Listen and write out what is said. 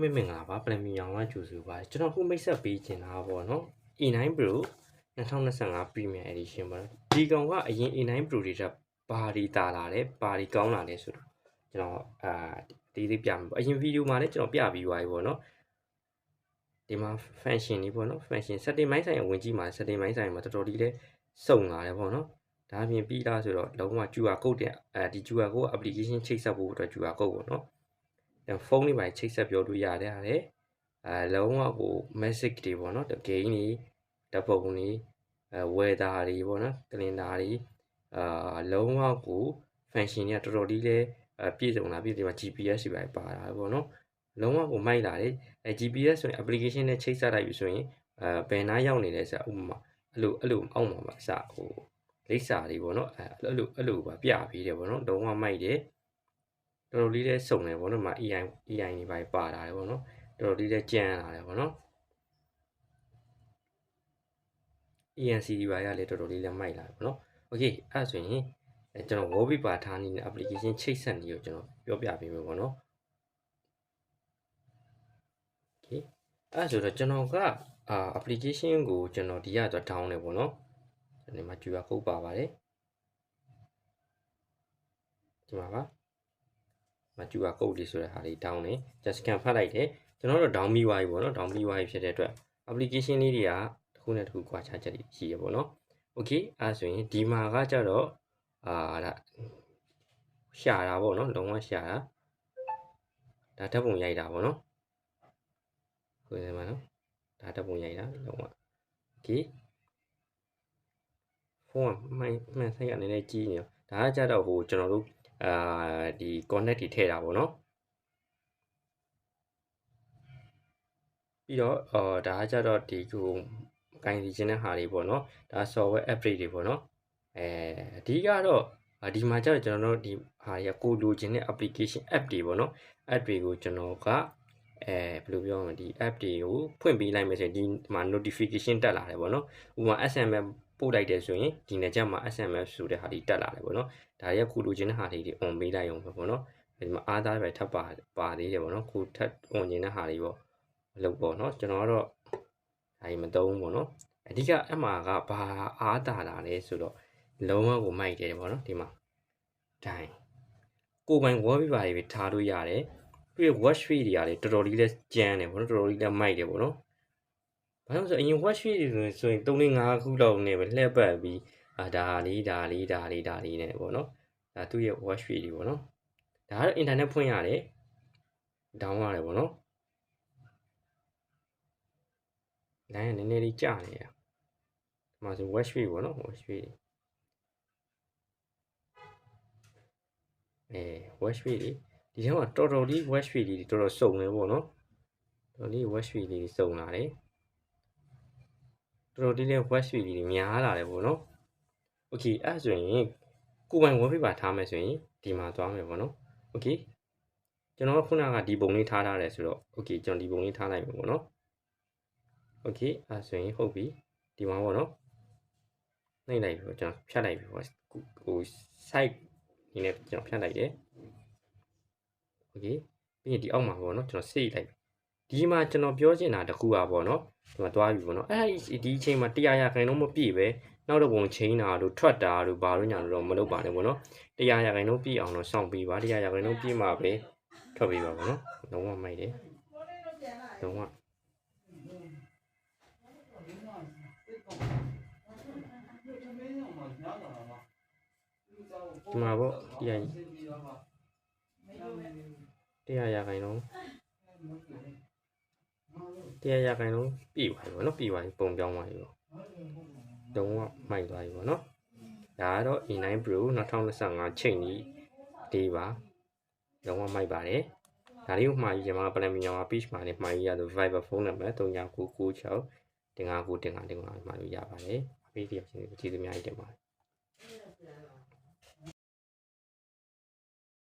မင်္ဂလာပါပရမီယောင်ကကြိုဆိုပါကျွန်တော်ခုမိတ်ဆက်ပေးချင်တာပေါ့နော် A9 Pro 2025 Premier Edition ပါဒီကောင်ကအရင် A9 Pro တွေတက်ဘာဒီတာလာတယ်ဘာဒီကောင်းလာလဲဆိုတော့ကျွန်တော်အာဒီလေးပြမှာပေါ့အရင်ဗီဒီယိုမှာလည်းကျွန်တော်ပြပြီးသွားပြီပေါ့နော်ဒီမှာ function တွေပေါ့နော် function setting မိုင်းဆိုင်ဝင်ကြည့်မှာ setting မိုင်းဆိုင်မှာတော်တော်လေးလဲစုံလာတယ်ပေါ့နော်ဒါအပြင်ပြီးလားဆိုတော့လုံးဝ QR code တဲ့အဲဒီ QR code application ချိတ်ဆက်ဖို့အတွက် QR code ပေါ့နော်အဲ ဖုန်းလေးပိုင်းချိတ်ဆက်ပြောလို့ရတယ်ရတယ်အဲလုံးဝကို message တွေပေါ့နော်တဂိမ်းတွေဓာတ်ပုံတွေအဲ weather တွေပေါ့နော် calendar တွေအာလုံးဝကို function တွေကတော်တော်လေးလဲအဲပြည့်စုံလာပြည့်စုံမှာ GPS တွေပါပါတာပေါ့နော်လုံးဝကိုမိုက်လာတယ်အဲ GPS ဆိုရင် application နဲ့ချိတ်ဆက်လိုက်ပြီဆိုရင်အဲဘယ်နားရောက်နေလဲဆိုတာဥပမာအဲ့လိုအဲ့လိုအောက်မှာပါအစဟိုလိပ်စာတွေပေါ့နော်အဲအဲ့လိုအဲ့လိုပါပြပြီးတယ်ပေါ့နော်လုံးဝမိုက်တယ် တော်တော်လေးလဲစုံတယ်ပေါ့နော်မှာ AI AI တွေပါပါလာတယ်ပေါ့နော်တော်တော်လေးလဲကြမ်းလာတယ်ပေါ့နော် ENC ဒီပါရလည်းတော်တော်လေးလည်းမိုက်လာတယ်ပေါ့နော် Okay အဲ့ဒါဆိုရင်အဲကျွန်တော် wallpaper ထားနေတဲ့ application ချိတ်ဆက်နေကိုကျွန်တော်ပြောပြပေးမယ်ပေါ့နော် Okay အဲ့ဒါဆိုတော့ကျွန်တော်ကအာ application ကိုကျွန်တော်ဒီကတော့ down တယ်ပေါ့နော်ဒီမှာ QR code ပါပါတယ်ဒီမှာပါ မ QR code လေးဆိုတဲ့ဟာလေး down နေ just scan ဖတ်လိုက်တယ်ကျွန်တော်တို့ down ပြီးသွားပြီပေါ့နော် down ပြီးသွားပြီဖြစ်တဲ့အတွက် application လေးတွေကတစ်ခုနဲ့တစ်ခုကွာခြားချက်တွေရှိရပေါ့နော် okay အဲဆိုရင်ဒီမှာကကြတော့အာဒါရှာတာပေါ့နော်လုံးဝရှာတာဒါဓာတ်ပုံရိုက်တာပေါ့နော်ဟုတ်တယ်မနော်ဒါဓာတ်ပုံရိုက်တာလုံးဝ okay ဖုန်းကမှန်မှန်ဆိုင်ကနေလည်းကြီးနေတော့ဒါကကြတော့ဟိုကျွန်တော်တို့ အာဒီ connect တွေထည့်တာပေါ့နော်ပြီးတော့အော်ဒါကကြတော့ဒီကိုကင်စီခြင်းတဲ့ဟာတွေပေါ့နော်ဒါ software update တွေပေါ့နော်အဲအဓိကတော့ဒီမှာကျတော့ကျွန်တော်တို့ဒီဟာရကိုလိုချင်တဲ့ application app တွေပေါ့နော် app တွေကိုကျွန်တော်ကအဲဘယ်လိုပြောမလဲဒီ app တွေကိုဖွင့်ပေးလိုက်မယ်ဆိုရင်ဒီမှာ notification တက်လာတယ်ပေါ့နော်ဥပမာ SMS ပို့လိုက်တယ်ဆိုရင်ဒီနေ့ကျမှ SMS ဆိုတဲ့ဟာတွေတက်လာတယ်ပေါ့နော်ဒါတွေကကိုလိုချင်တဲ့ဟာတွေ on ပေးလိုက်အောင်ပဲပေါ့နော်ဒီမှာအားသားပဲထပ်ပါပါသေးတယ်ပေါ့နော်ကိုထပ် on ချင်တဲ့ဟာတွေပေါ့လို့ပေါ့နော်ကျွန်တော်ကတော့ဒါကြီးမသုံးဘူးပေါ့နော်အဓိကအမှကဘာအားတာလာလဲဆိုတော့လုံးဝကိုမိုက်တယ်ပေါ့နော်ဒီမှာဒိုင်းကိုပိုင် wallpaper တွေပဲထားလို့ရတယ်ပြီးတော့ watch face တွေကလည်းတော်တော်လေးလဲကြမ်းတယ်ပေါ့နော်တော်တော်လေးလဲမိုက်တယ်ပေါ့နော် ဘာလို့ဆိုအရင် watch face တွေဆိုရင်3 5ခုလောက်နဲ့ပဲလှည့်ပတ်ပြီးအာဒါလေးဒါလေးဒါလေးဒါလေးနဲ့ပေါ့နော်ဒါသူ့ရဲ့ watch face တွေပေါ့နော်ဒါကတော့ internet ဖွင့်ရတယ် down ရတယ်ပေါ့နော် line ကနည်းနည်းလေးကျနေတာဒီမှာဆို watch face ပေါ့နော် watch face အဲ watch face တွေဒီထဲမှာတော်တော်လေး watch face တွေတော်တော်စုံနေပေါ့နော်တော်တော်လေး watch face တွေစုံလာတယ် တော်တော်လေးလည်း watch face တွေများလာတယ်ပေါ့နော် okay အဲ့ဆိုရင်ကိုပိုင် wallpaper ထားမယ်ဆိုရင်ဒီမှာသွားမယ်ပေါ့နော် okay ကျွန်တော်ခုနကဒီပုံလေးထားထားတယ်ဆိုတော့ okay ကျွန်တော်ဒီပုံလေးထားလိုက်မယ်ပေါ့နော် okay အဲ့ဆိုရင်ဟုတ်ပြီဒီမှာပေါ့နော်နှိမ့်လိုက်ပြီပေါ့ကျွန်တော်ဖြတ်လိုက်ပြီပေါ့ဟို site ဒီနဲ့ကျွန်တော်ဖြတ်လိုက်တယ် okay ပြီးရင်ဒီအောက်မှာပေါ့နော်ကျွန်တော်စိတ်လိုက် ဒီမှာကျွန်တော်ပြောချင်တာတခုอ่ะပေါ့နော်ဒီမှာသွားပြီပေါ့နော်အဲ့ဒီအချိန်မှာတရားရခိုင်တော့မပြည့်ပဲနောက်တော့ပုံချင်းတာတို့ထွက်တာတို့ဘာလို့ညာလို့တော့မလုပ်ပါနဲ့ပေါ့နော်တရားရခိုင်တော့ပြည့်အောင်တော့စောင့်ပြီးပါတရားရခိုင်တော့ပြည့်မှာပဲထွက်ပြီးပါပေါ့နော်လုံးဝမိုက်တယ်လုံးဝဒီမှာပေါ့တရားတရားရခိုင်တော့ တရားရခိုင်တော့ပြည့်ပါပြီပေါ့နော်ပြည့်ပါပြီပုံပြောင်းပါပြီပေါ့လုံးဝမိုက်သွားပြီပေါ့နော်ဒါကတော့ E9 Pro 2025ချိန်ကြီးဒီပါလုံးဝမိုက်ပါတယ်ဒါလေးကိုမှာယူကျွန်မပလန်မီယောင် page မှာလည်းမှာယူရဆို Viber ဖုန်းနံပါတ်3996တင်59တင်59တင်59မှာယူရပါတယ်အပေးတရားရှင်ကျေးဇူးများကြီးတင်ပါတယ်